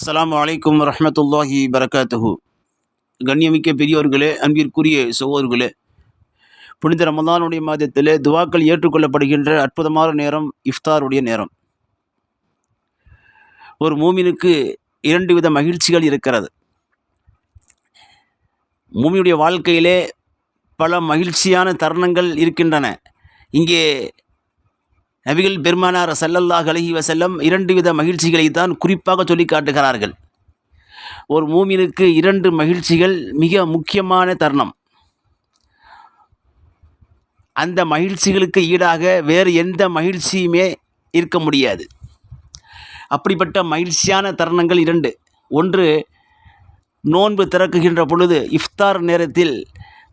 அஸ்லாம் அலைக்கும் வரமத்துல்லாஹி பரகாத்துஹு கண்ணியமிக்க பெரியோர்களே அன்பிற்குரிய சகோதர்களே புனித ரமதானுடைய மாதத்தில் துவாக்கள் ஏற்றுக்கொள்ளப்படுகின்ற அற்புதமான நேரம் இஃப்தாருடைய நேரம். ஒரு மூமினுக்கு இரண்டு வித மகிழ்ச்சிகள் இருக்கிறது. மூமியுடைய வாழ்க்கையிலே பல மகிழ்ச்சியான தருணங்கள் இருக்கின்றன. இங்கே நபிகள் பெருமானார் சல்லல்லாஹ் அலஹி வசல்லம் இரண்டு வித மகிழ்ச்சிகளை தான் குறிப்பாக சொல்லி காட்டுகிறார்கள். ஒரு மூமினுக்கு இரண்டு மகிழ்ச்சிகள் மிக முக்கியமான தருணம். அந்த மகிழ்ச்சிகளுக்கு ஈடாக வேறு எந்த மகிழ்ச்சியுமே இருக்க முடியாது. அப்படிப்பட்ட மகிழ்ச்சியான தருணங்கள் இரண்டு. ஒன்று நோன்பு திறக்குகின்ற பொழுது இஃப்தார் நேரத்தில்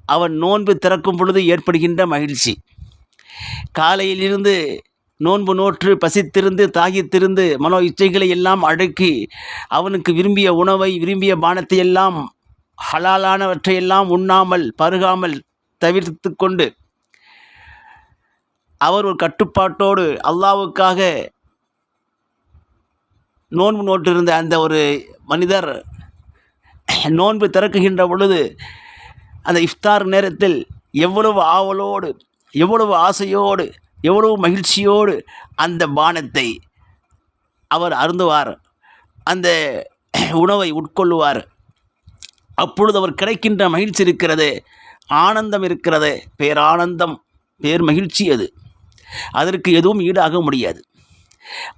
அவன் நோன்பு திறக்கும் பொழுது ஏற்படுகின்ற மகிழ்ச்சி. காலையிலிருந்து நோன்பு நோற்று பசித்திருந்து தாகித்திருந்து மனோ இச்சைகளை எல்லாம் அடக்கி அவனுக்கு விரும்பிய உணவை விரும்பிய பானத்தை எல்லாம் ஹலாலானவற்றையெல்லாம் உண்ணாமல் பருகாமல் தவிர்த்து கொண்டு அவர் ஒரு கட்டுப்பாட்டோடு அல்லாவுக்காக நோன்பு நோட்டிருந்த அந்த ஒரு மனிதர் நோன்பு திறக்குகின்ற பொழுது அந்த இஃப்தார் நேரத்தில் எவ்வளவு ஆவலோடு எவ்வளவு ஆசையோடு எவ்வளவு மகிழ்ச்சியோடு அந்த பானத்தை அவர் அருந்துவார் அந்த உணவை உட்கொள்ளுவார். அப்பொழுது அவர் கிடைக்கின்ற மகிழ்ச்சி இருக்கிறது ஆனந்தம் இருக்கிறது. பேரானந்தம் பேர் மகிழ்ச்சி அது. அதற்கு எதுவும் ஈடாக முடியாது.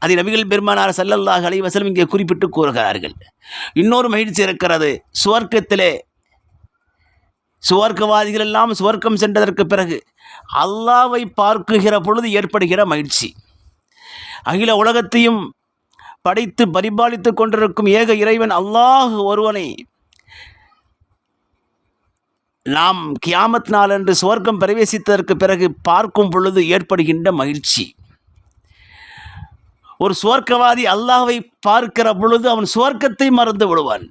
அதை நபிகள் பெருமானார் ஸல்லல்லாஹு அலைவசலம் இங்கே குறிப்பிட்டு கூறுகிறார்கள். இன்னொரு மகிழ்ச்சி இருக்கிறது சுவர்க்கத்திலே சுவர்க்கவாதிகள் எல்லாம் சுவர்க்கம் சென்றதற்கு பிறகு அல்லாவை பார்க்குகிற பொழுது ஏற்படுகிற மகிழ்ச்சி. அகில உலகத்தையும் படைத்து பரிபாலித்து கொண்டிருக்கும் ஏக இறைவன் அல்லாஹ் ஒருவனை நாம் கியாமத் நாள் என்று சுவர்க்கம் பிரவேசித்ததற்கு பிறகு பார்க்கும் பொழுது ஏற்படுகின்ற மகிழ்ச்சி. ஒரு சுவர்க்கவாதி அல்லாஹ்வை பார்க்கிற பொழுது அவன் சுவர்க்கத்தை மறந்து விடுவான்.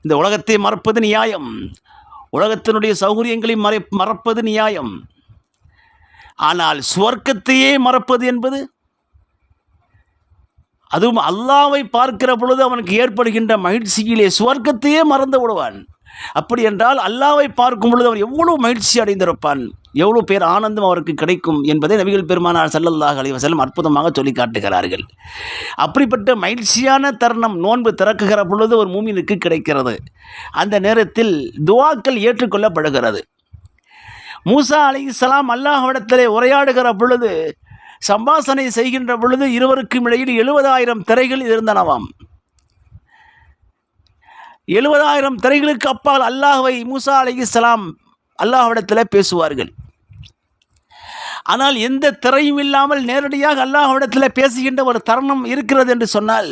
இந்த உலகத்தை மறப்பது நியாயம். உலகத்தினுடைய சௌகரியங்களை மறை மறப்பது நியாயம். ஆனால் சுவர்க்கத்தையே மறப்பது என்பது? அதுவும் அல்லாவை பார்க்கிற பொழுது அவனுக்கு ஏற்படுகின்ற மகிழ்ச்சியிலே சுவர்க்கத்தையே மறந்து விடுவான். அப்படி என்றால் அல்லாவை பார்க்கும் பொழுது அவன் எவ்வளவு மகிழ்ச்சி அடைந்திருப்பான்? எவ்வளோ பேர் ஆனந்தம் அவருக்கு கிடைக்கும் என்பதை நபிகள் பெருமானார் செல்லல்லாஹ் அலைஹி அற்புதமாக சொல்லி காட்டுகிறார்கள். அப்படிப்பட்ட மகிழ்ச்சியான தருணம் நோன்பு திறக்குகிற பொழுது ஒரு மூமினுக்கு கிடைக்கிறது. அந்த நேரத்தில் துவாக்கள் ஏற்றுக்கொள்ளப்படுகிறது. மூசா அலைஹிஸ்ஸலாம் அல்லாஹ்விடத்திலே உரையாடுகிற பொழுது சம்பாசனை செய்கின்ற பொழுது இருவருக்கும் இடையில் எழுபதாயிரம் திரைகள் இருந்தனவாம். எழுபதாயிரம் திரைகளுக்கு அப்பால் அல்லாஹுவை மூசா அலைஹிஸ்ஸலாம் அல்லாஹ்விடத்தில் பேசுவார்கள். ஆனால் எந்த திரையும் இல்லாமல் நேரடியாக அல்லாஹ்விடத்தில் பேசுகின்ற ஒரு தருணம் இருக்கிறது என்று சொன்னால்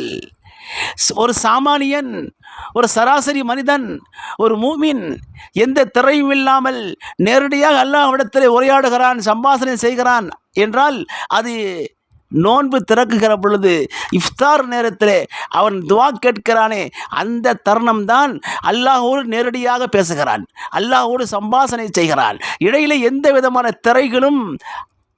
ஒரு சாமானியன் ஒரு சராசரி மனிதன் ஒரு மூமின் எந்த திரையும் இல்லாமல் நேரடியாக அல்லாஹ்விடத்தில் உரையாடுகிறான் சம்பாஷணை செய்கிறான் என்றால் அது நோன்பு திறக்குகிற பொழுது இஃப்தார் நேரத்தில் அவன் துவா கேட்கிறானே அந்த தருணம் தான் அல்லாஹோடு நேரடியாக பேசுகிறான் அல்லாஹோடு சம்பாசனை செய்கிறான். இடையில எந்த விதமான திரைகளும்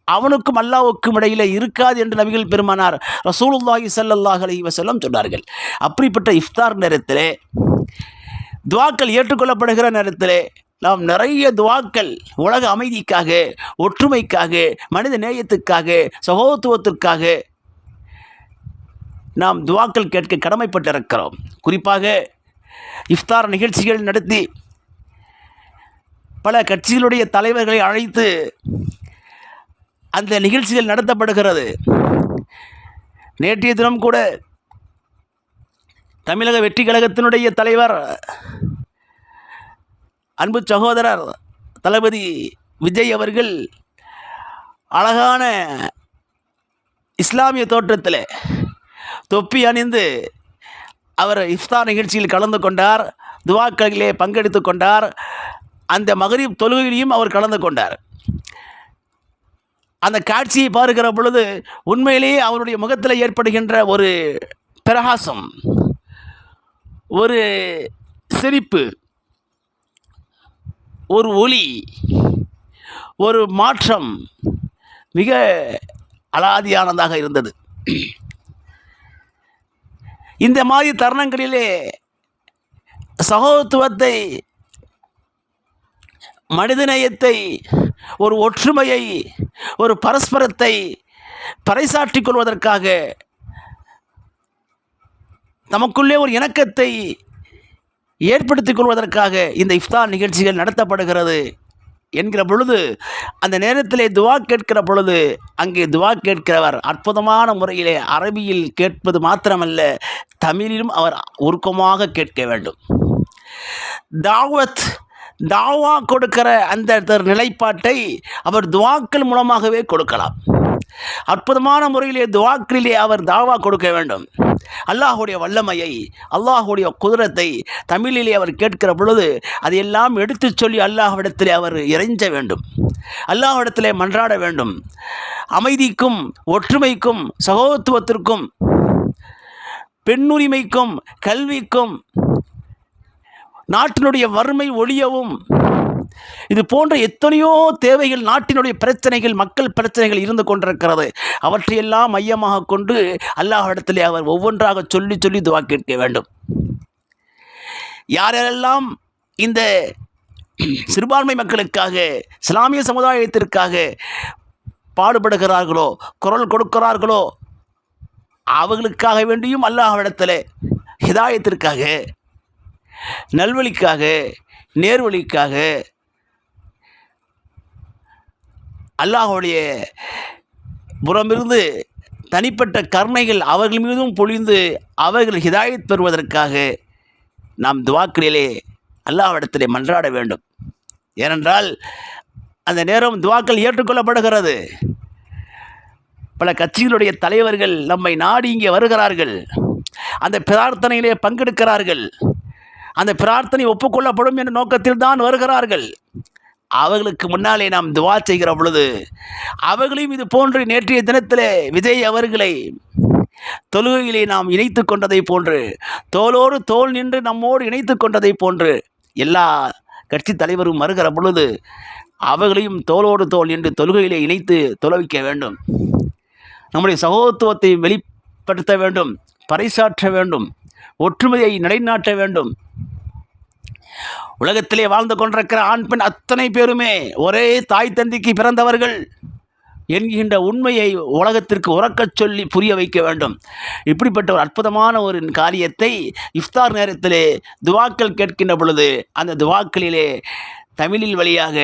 அவனுக்கும் அல்லாவுக்கும் இடையிலே இருக்காது என்று நபிகள் பெருமானார் ரசூலுல்லாஹி சல்லாஹ் அலி வசல்லம் சொன்னார்கள். அப்படிப்பட்ட இஃப்தார் நேரத்திலே துவாக்கள் ஏற்றுக்கொள்ளப்படுகிற நேரத்திலே நாம் நிறைய துவாக்கள் உலக அமைதிக்காக ஒற்றுமைக்காக மனித நேயத்துக்காக சகோதரத்துவத்திற்காக நாம் துவாக்கள் கேட்க கடமைப்பட்டிருக்கிறோம். குறிப்பாக இஃப்தார் நிகழ்ச்சிகள் நடத்தி பல கட்சிகளுடைய தலைவர்களை அழைத்து அந்த நிகழ்ச்சிகள் நடத்தப்படுகிறது. நேற்றைய தினம் கூட தமிழக வெற்றி கழகத்தினுடைய தலைவர் அன்பு சகோதரர் தளபதி விஜய் அவர்கள் அழகான இஸ்லாமிய தோற்றத்தில் தொப்பி அணிந்து அவர் இஃப்தார் நிகழ்ச்சியில் கலந்து கொண்டார் துவாக்களிலே பங்கெடுத்து கொண்டார் அந்த மகரீப் தொழுகையிலையும் அவர் கலந்து கொண்டார். அந்த காட்சியை பார்க்கிற பொழுது உண்மையிலேயே அவருடைய முகத்தில் ஏற்படுகின்ற ஒரு பிரகாசம் ஒரு சிரிப்பு ஒரு ஒளி ஒரு மாற்றம் மிக அலாதியானதாக இருந்தது. இந்த மாதிரி தருணங்களிலே சகோதரத்துவத்தை மனிதநேயத்தை ஒரு ஒற்றுமையை ஒரு பரஸ்பரத்தை பறைசாற்றிக் கொள்வதற்காக நமக்குள்ளே ஒரு இணக்கத்தை ஏற்படுத்திக் கொள்வதற்காக இந்த இஃப்தார் நிகழ்ச்சிகள் நடத்தப்படுகிறது என்கிற பொழுது அந்த நேரத்திலே துவா கேட்கிற பொழுது அங்கே துவா கேட்கிறவர் அற்புதமான முறையிலே அரபியில் கேட்பது மாத்திரமல்ல தமிழிலும் அவர் உருக்கமாக கேட்க வேண்டும். தாவத் தாவா கொடுக்கிற அந்த தர் நிலைப்பாட்டை அவர் துவாக்கள் மூலமாகவே கொடுக்கலாம். அற்புதமான முறையிலே துவாக்கிலே அவர் தாவா கொடுக்க வேண்டும். அல்லாஹுடைய வல்லமையை அல்லாஹுடைய குதிரத்தை தமிழிலே அவர் கேட்கிற பொழுது அதையெல்லாம் எடுத்துச் சொல்லி அல்லாஹ்விடத்திலே அவர் இறைஞ்ச வேண்டும். அல்லாஹ்விடத்திலே மன்றாட வேண்டும். அமைதிக்கும் ஒற்றுமைக்கும் சகோதரத்துவத்திற்கும் பெண்ணுரிமைக்கும் கல்விக்கும் நாட்டினுடைய வறுமை ஒழியவும் இது போன்ற எத்தனையோ தேவைகள் நாட்டினுடைய பிரச்சனைகள் மக்கள் பிரச்சனைகள் இருந்து கொண்டிருக்கிறது. அவற்றையெல்லாம் மையமாக கொண்டு அல்லாஹிடத்திலே அவர் ஒவ்வொன்றாக சொல்லி சொல்லி துவா கேட்க வேண்டும். யாரெல்லாம் இந்த சிறுபான்மை மக்களுக்காக இஸ்லாமிய சமுதாயத்திற்காக பாடுபடுகிறார்களோ குரல் கொடுக்கிறார்களோ அவர்களுக்காக வேண்டியும் அல்லாஹ்விடத்தில் ஹிதாயத்திற்காக நல்வழிக்காக நேர்வழிக்காக அல்லாஹுடைய புறமிருந்து தனிப்பட்ட கருணைகள் அவர்கள் மீதும் பொழிந்து அவர்கள் ஹிதாயத் பெறுவதற்காக நாம் துவாக்களிலே அல்லாஹ்விடத்திலே மன்றாட வேண்டும். ஏனென்றால் அந்த நேரம் துவாக்கள் ஏற்றுக்கொள்ளப்படுகிறது. பல கட்சிகளுடைய தலைவர்கள் நம்மை நாடி இங்கே வருகிறார்கள். அந்த பிரார்த்தனையிலே பங்கெடுக்கிறார்கள். அந்த பிரார்த்தனை ஒப்புக்கொள்ளப்படும் என்ற நோக்கத்தில் தான் வருகிறார்கள். அவர்களுக்கு முன்னாலே நாம் துவா செய்கிற பொழுது அவர்களையும் இது போன்று நேற்றைய தினத்திலே விஜய் அவர்களை தொழுகையிலே நாம் இணைத்து கொண்டதை போன்று தோளோடு தோல் நின்று நம்மோடு இணைத்து கொண்டதை போன்று எல்லா கட்சி தலைவரும் வருகிற பொழுது அவர்களையும் தோளோடு தோல் என்று தொழுகையிலே இணைத்து தொலைவிக்க வேண்டும். நம்முடைய சகோதரத்துவத்தை வெளிப்படுத்த வேண்டும் பறைசாற்ற வேண்டும் ஒற்றுமையை நிலைநாட்ட வேண்டும். உலகத்திலே வாழ்ந்து கொண்டிருக்கிற ஆண் பெண் அத்தனை பேருமே ஒரே தாய் தந்தைக்கு பிறந்தவர்கள் என்கின்ற உண்மையை உலகத்திற்கு உறக்கச் சொல்லி புரிய வைக்க வேண்டும். இப்படிப்பட்ட ஒரு அற்புதமான ஒரு காரியத்தை இஃப்தார் நேரத்திலே துவாக்கள் கேட்கின்ற பொழுது அந்த துவாக்களிலே தமிழில் வழியாக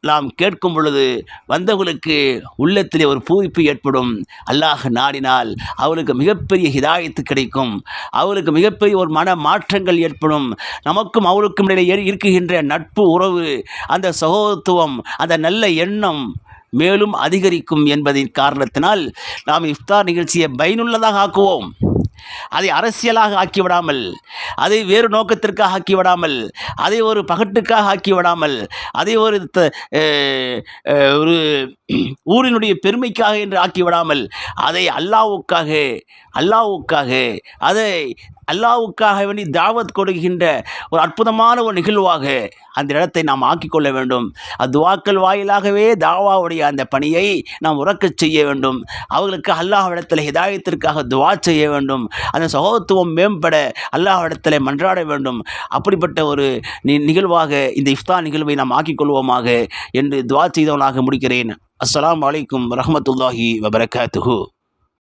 நாம் கேட்கும் பொழுது வந்தவர்களுக்கு உள்ளத்திலே ஒரு பூரிப்பு ஏற்படும். அல்லாஹ் நாடினால் அவளுக்கு மிகப்பெரிய ஹிதாயத்து கிடைக்கும். அவளுக்கு மிகப்பெரிய ஒரு மன மாற்றங்கள் ஏற்படும். நமக்கும் அவளுக்கும் இடையே ஏறி- இருக்குகின்ற நட்பு உறவு அந்த சகோதரத்துவம் அந்த நல்ல எண்ணம் மேலும் அதிகரிக்கும் என்பதின் காரணத்தினால் நாம் இஃப்தார் நிகழ்ச்சியை பயனுள்ளதாக ஆக்குவோம். அதை அரசியலாக ஆக்கிவிடாமல் அதை வேறு நோக்கத்திற்காக ஆக்கிவிடாமல் அதை ஒரு பகட்டுக்காக ஆக்கிவிடாமல் அதை ஒரு த- ஒரு ஊரினுடைய பெருமைக்காக என்று ஆக்கிவிடாமல் அதை அல்லாவுக்காக அல்லாவுக்காக அதை அல்லாவுக்காக வேண்டி தாவத் கொடுக்கின்ற ஒரு அற்புதமான ஒரு நிகழ்வாக அந்த இடத்தை நாம் ஆக்கிக்கொள்ள வேண்டும். அத்துவாக்கள் வாயிலாகவே தாவாவுடைய அந்த பணியை நாம் உறக்கச் செய்ய வேண்டும். அவர்களுக்கு அல்லாஹ்விடத்தில் ஹிதாயத்திற்காக துவா செய்ய வேண்டும். அந்த சகோதரத்துவம் மேம்பட அல்லாஹ்விடத்தில் மன்றாட வேண்டும். அப்படிப்பட்ட ஒரு நிகழ்வாக இந்த இஃப்தா நிகழ்வை நாம் ஆக்கிக்கொள்வோமாக என்று துவா செய்தவனாக முடிக்கிறேன். அஸ்லாம் அலைக்கும் வரஹ்மத்துல்லாஹி வபரகாத்துஹூ.